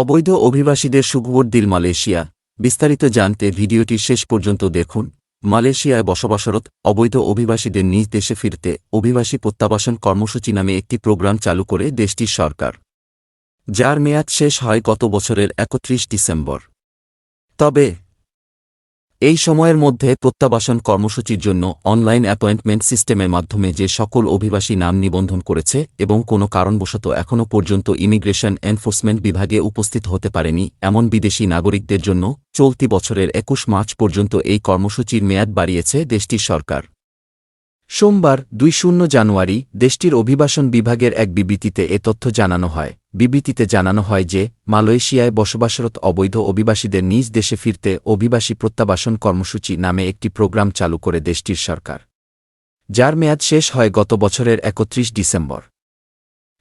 অবৈধ অভিবাসীদের সুখবর দিল মালয়েশিয়া। বিস্তারিত জানতে ভিডিওটি শেষ পর্যন্ত দেখুন। মালয়েশিয়ায় বসবাসরত অবৈধ অভিবাসীদের নিজ দেশে ফিরতে অভিবাসী প্রত্যাবাসন কর্মসূচি নামে একটি প্রোগ্রাম চালু করে দেশটির সরকার, যার মেয়াদ শেষ হয় গত বছরের একত্রিশ ডিসেম্বর। তবে এই সময়ের মধ্যে প্রত্যাবাসন কর্মসূচির জন্য অনলাইন অ্যাপয়েন্টমেন্ট সিস্টেমের মাধ্যমে যে সকল অভিবাসী নাম নিবন্ধন করেছে এবং কোনো কারণবশত এখনও পর্যন্ত ইমিগ্রেশন এনফোর্সমেন্ট বিভাগে উপস্থিত হতে পারেনি, এমন বিদেশি নাগরিকদের জন্য চলতি বছরের একুশ মার্চ পর্যন্ত এই কর্মসূচির মেয়াদ বাড়িয়েছে দেশটির সরকার। সোমবার, দুই শূন্য জানুয়ারি, দেশটির অভিবাসন বিভাগের এক বিবৃতিতে এ তথ্য জানানো হয়। বিবৃতিতে জানানো হয় যে, মালয়েশিয়ায় বসবাসরত অবৈধ অভিবাসীদের নিজ দেশে ফিরতে অভিবাসী প্রত্যাবাসন কর্মসূচি নামে একটি প্রোগ্রাম চালু করে দেশটির সরকার। যার মেয়াদ শেষ হয় গত বছরের একত্রিশ ডিসেম্বর।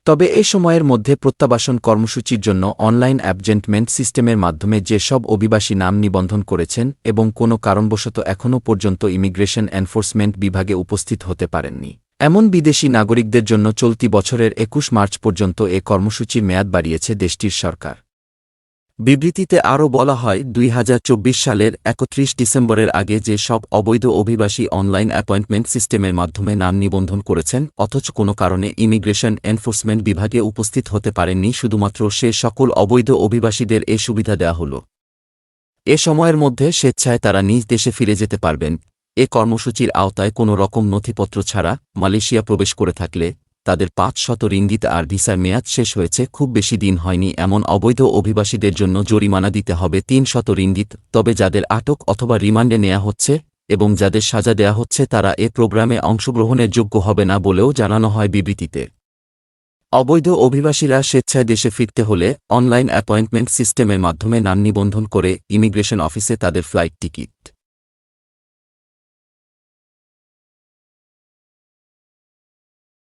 তবে এ সময়ের মধ্যে প্রত্যাবাসন কর্মসূচির জন্য অনলাইন অ্যাবজেন্টমেন্ট সিস্টেমের মাধ্যমে যে সব অভিবাসী নাম নিবন্ধন করেছেন এবং কোনো কারণবশত এখনও পর্যন্ত ইমিগ্রেশন এনফোর্সমেন্ট বিভাগে উপস্থিত হতে পারেননি। এমন বিদেশি নাগরিকদের জন্য চলতি বছরের একুশ মার্চ পর্যন্ত এ কর্মসূচির মেয়াদ বাড়িয়েছে দেশটির সরকার। বিবৃতিতে আরও বলা হয়, দুই হাজার চব্বিশ সালের একত্রিশ ডিসেম্বরের আগে যে সব অবৈধ অভিবাসী অনলাইন অ্যাপয়েন্টমেন্ট সিস্টেমের মাধ্যমে নাম নিবন্ধন করেছেন, অথচ কোনো কারণে ইমিগ্রেশন এনফোর্সমেন্ট বিভাগে উপস্থিত হতে পারেননি, শুধুমাত্র সে সকল অবৈধ অভিবাসীদের এ সুবিধা দেওয়া হল। এ সময়ের মধ্যে স্বেচ্ছায় তারা নিজ দেশে ফিরে যেতে পারবেন। এ কর্মসূচির আওতায় কোনো রকম নথিপত্র ছাড়া মালয়েশিয়া প্রবেশ করে থাকলে তাদের পাঁচ শত রিঙ্গিত আর ভিসার মেয়াদ শেষ হয়েছে, খুব বেশি দিন হয়নি এমন অবৈধ অভিবাসীদের জন্য জরিমানা দিতে হবে তিন শত রিঙ্গিত, তবে যাদের আটক অথবা রিমান্ডে নেওয়া হচ্ছে এবং যাদের সাজা দেয়া হচ্ছে তারা এ প্রোগ্রামে অংশগ্রহণের যোগ্য হবে না বলেও জানানো হয় বিবৃতিতে। অবৈধ অভিবাসীরা স্বেচ্ছায় দেশে ফিরতে হলে অনলাইন অ্যাপয়েন্টমেন্ট সিস্টেমের মাধ্যমে নাম নিবন্ধন করে ইমিগ্রেশন অফিসে তাদের ফ্লাইট টিকিট।